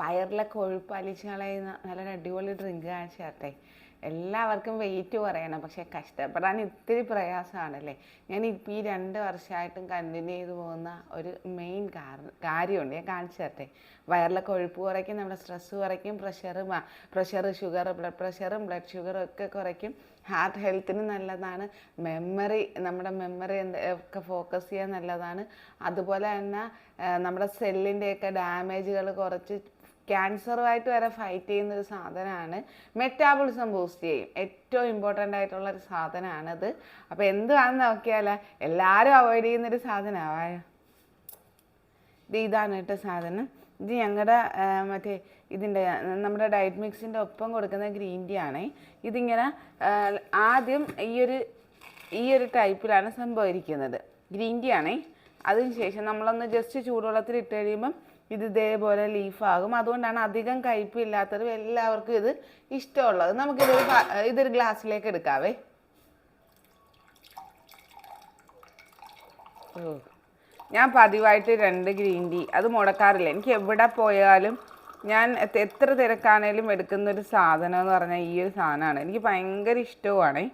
വയറിലെ കൊഴുപ്പ് അലിച്ച് കളയുന്ന നല്ലൊരു അടിപൊളി ഡ്രിങ്ക് കാണിച്ചു തരട്ടെ. എല്ലാവർക്കും വെയിറ്റ് കുറയണം. പക്ഷെ കഷ്ടപ്പെടാൻ ഇത്തിരി പ്രയാസമാണല്ലേ? ഞാൻ ഇപ്പം ഈ രണ്ട് വർഷമായിട്ടും കണ്ടിന്യൂ ചെയ്തു പോകുന്ന ഒരു മെയിൻ കാര്യമുണ്ട്. ഞാൻ കാണിച്ചു തരട്ടെ. വയറിലെ കൊഴുപ്പ് കുറയ്ക്കും നമ്മുടെ സ്ട്രെസ്സ് കുറയ്ക്കും പ്രഷർ പ്രഷർ ഷുഗർ ബ്ലഡ് പ്രഷറും ബ്ലഡ് ഷുഗറും ഒക്കെ കുറയ്ക്കും. ഹാർട്ട് ഹെൽത്തിന് നല്ലതാണ്. മെമ്മറി നമ്മുടെ മെമ്മറി ഒക്കെ ഫോക്കസ് ചെയ്യാൻ നല്ലതാണ്. അതുപോലെ തന്നെ നമ്മുടെ സെല്ലിന്റെയൊക്കെ ഡാമേജുകൾ കുറച്ച് ക്യാൻസറുമായിട്ട് വരെ ഫൈറ്റ് ചെയ്യുന്ന ഒരു സാധനമാണ്. മെറ്റാബോളിസം ബൂസ്റ്റ് ചെയ്യും. ഏറ്റവും ഇമ്പോർട്ടന്റ് ആയിട്ടുള്ള ഒരു സാധനമാണത് അപ്പോൾ എന്തുവാണെന്ന് നോക്കിയാൽ എല്ലാവരും അവോയ്ഡ് ചെയ്യുന്നൊരു സാധനമാണ് ഇത് ഇതാണ് കേട്ടോ സാധനം. ഇത് ഞങ്ങളുടെ മറ്റേ ഇതിന്റെ നമ്മുടെ ഡയറ്റ് മിക്സിന്റെ ഒപ്പം കൊടുക്കുന്ന ഗ്രീൻ ടീ ആണേ. ഇതിങ്ങനെ ആദ്യം ഈ ഒരു ഈ ഒരു ടൈപ്പിലാണ് സംഭവിക്കുന്നത്. ഗ്രീൻ ടീ ആണേ. അതിനുശേഷം നമ്മളൊന്ന് ജസ്റ്റ് ചൂടുവെള്ളത്തിൽ ഇട്ട് കഴിയുമ്പം ഇത് ഇതേപോലെ ലീഫാകും അതുകൊണ്ടാണ് അധികം കയ്പില്ലാത്തതും എല്ലാവർക്കും ഇത് ഇഷ്ടമുള്ളത്. നമുക്കിതൊരു ഇതൊരു ഗ്ലാസ്സിലേക്ക് എടുക്കാവേ. ഞാൻ പതിവായിട്ട് രണ്ട് ഗ്രീൻ ടീ. അത് മുടക്കാറില്ല. എനിക്ക് എവിടെ പോയാലും ഞാൻ എത്ര തിരക്കാണേലും എടുക്കുന്നൊരു സാധനം എന്ന് പറഞ്ഞാൽ ഈ ഒരു സാധനമാണ് എനിക്ക് ഭയങ്കര ഇഷ്ടവുമാണേ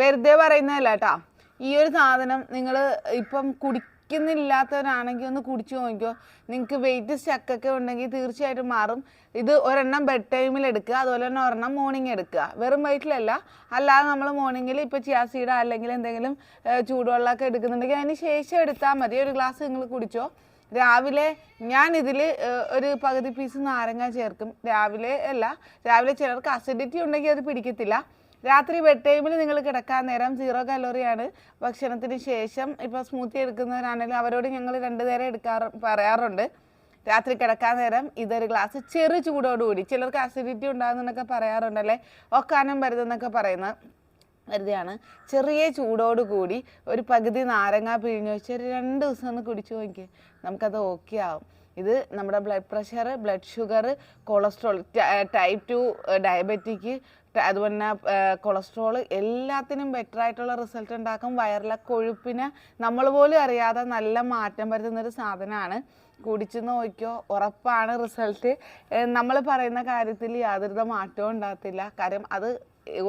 വെറുതെ പറയുന്നതല്ല കേട്ടോ. ഈ ഒരു സാധനം നിങ്ങൾ ഇപ്പം കുടിക്കുന്നില്ലാത്തവരാണെങ്കിൽ ഒന്ന് കുടിച്ചു നോക്കിക്കോ. നിങ്ങൾക്ക് വെയിറ്റ് സ്റ്റക്കൊക്കെ ഉണ്ടെങ്കിൽ തീർച്ചയായിട്ടും മാറും. ഇത് ഒരെണ്ണം ബെഡ് ടൈമിൽ എടുക്കുക അതുപോലെ തന്നെ ഒരെണ്ണം മോർണിംഗ് എടുക്കുക. വെറും വയറ്റിലല്ല. അല്ലാതെ നമ്മൾ മോർണിംഗിൽ ഇപ്പോൾ ചിയാസീഡ അല്ലെങ്കിൽ എന്തെങ്കിലും ചൂടുവെള്ളമൊക്കെ എടുക്കുന്നുണ്ടെങ്കിൽ അതിന് ശേഷം എടുത്താൽ മതി. ഒരു ഗ്ലാസ് നിങ്ങൾ കുടിച്ചോ. രാവിലെ ഞാൻ ഇതിൽ ഒരു പകുതി പീസ് നാരങ്ങ ചേർക്കും. രാവിലെ അല്ല രാവിലെ ചിലർക്ക് അസിഡിറ്റി ഉണ്ടെങ്കിൽ അത് പിടിക്കത്തില്ല. രാത്രി ബെഡ് ടൈമിൽ നിങ്ങൾ കിടക്കാൻ നേരം സീറോ കലോറിയാണ് ഭക്ഷണത്തിന് ശേഷം ഇപ്പോൾ സ്മൂത്തി എടുക്കുന്നവരാണെങ്കിലും അവരോട് ഞങ്ങൾ രണ്ടു നേരം എടുക്കാറ് പറയാറുണ്ട്. രാത്രി കിടക്കാൻ നേരം ഇതൊരു ഗ്ലാസ് ചെറു ചൂടോടുകൂടി ചിലർക്ക് അസിഡിറ്റി ഉണ്ടാകുന്നൊക്കെ പറയാറുണ്ടല്ലേ ഒക്കാനം വരുതെന്നൊക്കെ പറയുന്നത് വെറുതെയാണ് ചെറിയ ചൂടോട് കൂടി ഒരു പകുതി നാരങ്ങ പിഴിഞ്ഞ് വെച്ച് ഒരു രണ്ട് ദിവസം ഒന്ന് കുടിച്ചു നോക്കി നമുക്കത് ഓക്കെ ആവും. ഇത് നമ്മുടെ blood pressure blood sugar cholesterol type two diabetic അതുപോലെ കൊളസ്ട്രോൾ എല്ലാത്തിനും ബെറ്റർ ആയിട്ടുള്ള റിസൾട്ട് ഉണ്ടാക്കും. വയറിലെ കൊഴുപ്പിന് നമ്മൾ പോലും അറിയാതെ നല്ല മാറ്റം വരുത്തുന്നൊരു സാധനമാണ്. കുടിച്ചു നോക്കിയോ ഉറപ്പാണ് റിസൾട്ട് നമ്മൾ പറയുന്ന കാര്യത്തിൽ യാതൊരുവിധ മാറ്റവും ഉണ്ടാകത്തില്ല. കാര്യം അത്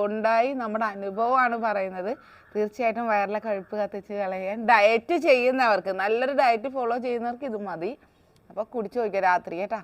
ഉണ്ടായി നമ്മുടെ അനുഭവമാണ് പറയുന്നത്. തീർച്ചയായിട്ടും വയറിലെ കഴുപ്പ് കത്തിച്ച് കളയാൻ ഡയറ്റ് ചെയ്യുന്നവർക്ക് നല്ലൊരു ഡയറ്റ് ഫോളോ ചെയ്യുന്നവർക്ക് ഇത് മതി. അപ്പോൾ കുടിച്ചു നോക്കിയോ രാത്രി കേട്ടാ?